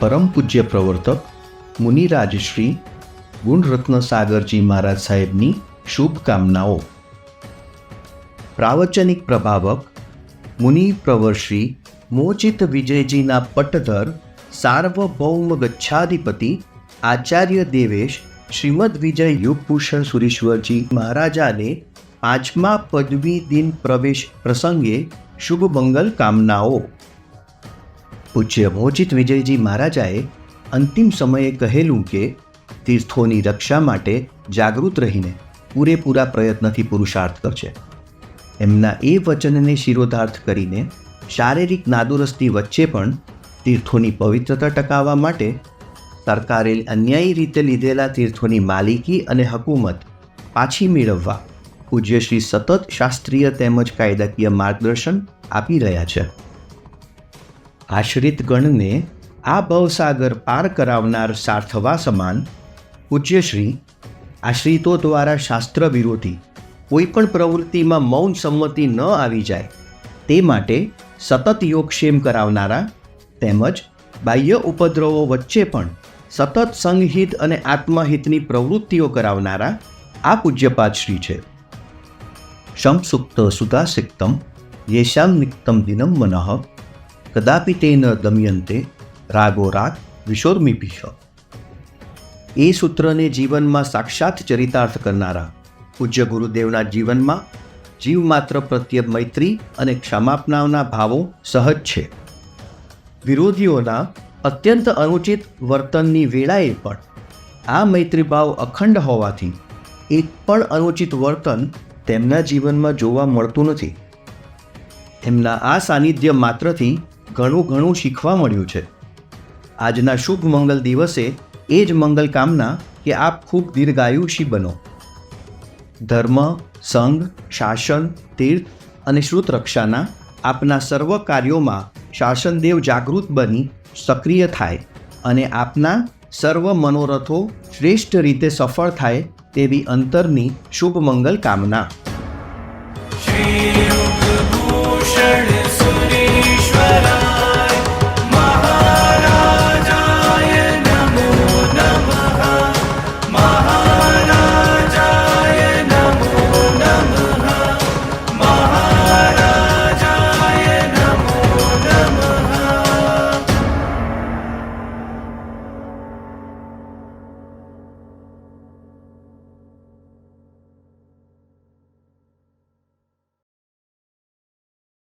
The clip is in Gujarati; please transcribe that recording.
પરમ પૂજ્ય પ્રવર્તક મુનિરાજશ્રી ગુણરત્ન સાગરજી મહારાજ સાહેબની શુભકામનાઓ. પ્રાવચનિક પ્રભાવક મુનિ પ્રવરશ્રી મોચિત વિજયજીના પટ્ટધર સાર્વભૌમ ગચ્છાધિપતિ આચાર્ય દેવેશ શ્રીમદ વિજય યુગભૂષણ સુરેશ્વરજી મહારાજાને પાંચમા પદવી દિન પ્રવેશ પ્રસંગે શુભ મંગલ કામનાઓ. પૂજ્ય મોચિત વિજયજી મહારાજાએ અંતિમ સમયે કહેલું કે, તીર્થોની રક્ષા માટે જાગૃત રહીને પૂરેપૂરા પ્રયત્નથી પુરુષાર્થ કરશે એમના એ વચનને શિરોધાર્થ કરીને શારીરિક નાદુરસ્તી વચ્ચે પણ તીર્થોની પવિત્રતા ટકાવવા માટે સરકારે અન્યાયી રીતે લીધેલા તીર્થોની માલિકી અને હકુમત પાછી મેળવવા પૂજ્યશ્રી સતત શાસ્ત્રીય તેમજ કાયદાકીય માર્ગદર્શન આપી રહ્યા છે. આશ્રિત ગણને આ ભવસાગર પાર કરાવનાર સાર્થવા સમાન પૂજ્યશ્રી આશ્રિતો દ્વારા શાસ્ત્ર વિરોધી કોઈપણ પ્રવૃત્તિમાં મૌન સંમતિ ન આવી જાય તે માટે સતત યોગક્ષેમ કરાવનારા તેમજ બાહ્ય ઉપદ્રવો વચ્ચે પણ સતત સંહિત અને આત્મહિતની પ્રવૃત્તિઓ કરાવનારા આ પૂજ્યપાદ શ્રી છે. શમસુક્ત સુદાસિક્તમ યેશામ નિક્તમ દિનમ મનઃ કદાપી તે ન દમયંતે રાગો રાગ વિશોર્મિભિષ એ સૂત્રને જીવનમાં સાક્ષાત ચરિતાર્થ કરનારા પૂજ્ય ગુરુદેવના જીવનમાં જીવ માત્ર પ્રત્યે મૈત્રી અને ક્ષમાપનાવના ભાવો સહજ છે વિરોધીઓના અત્યંત અનુચિત વર્તનની વેળાએ પણ આ મૈત્રીભાવ અખંડ હોવાથી એક પણ અનુચિત વર્તન તેમના જીવનમાં જોવા મળતું નથી એમના આ સાનિધ્ય માત્રથી ઘણું ઘણું શીખવા મળ્યું છે. આજના શુભ મંગલ દિવસે એ જ મંગલ કામના કે આપ ખૂબ દીર્ઘાયુષી બનો. ધર્મ, સંઘ, શાસન, તીર્થ અને શ્રુતરક્ષાના આપના સર્વ કાર્યોમાં શાસનદેવ જાગૃત બની સક્રિય થાય અને આપના સર્વ મનોરથો શ્રેષ્ઠ રીતે સફળ થાય તેવી અંતરની શુભ મંગલ કામના. શ્રી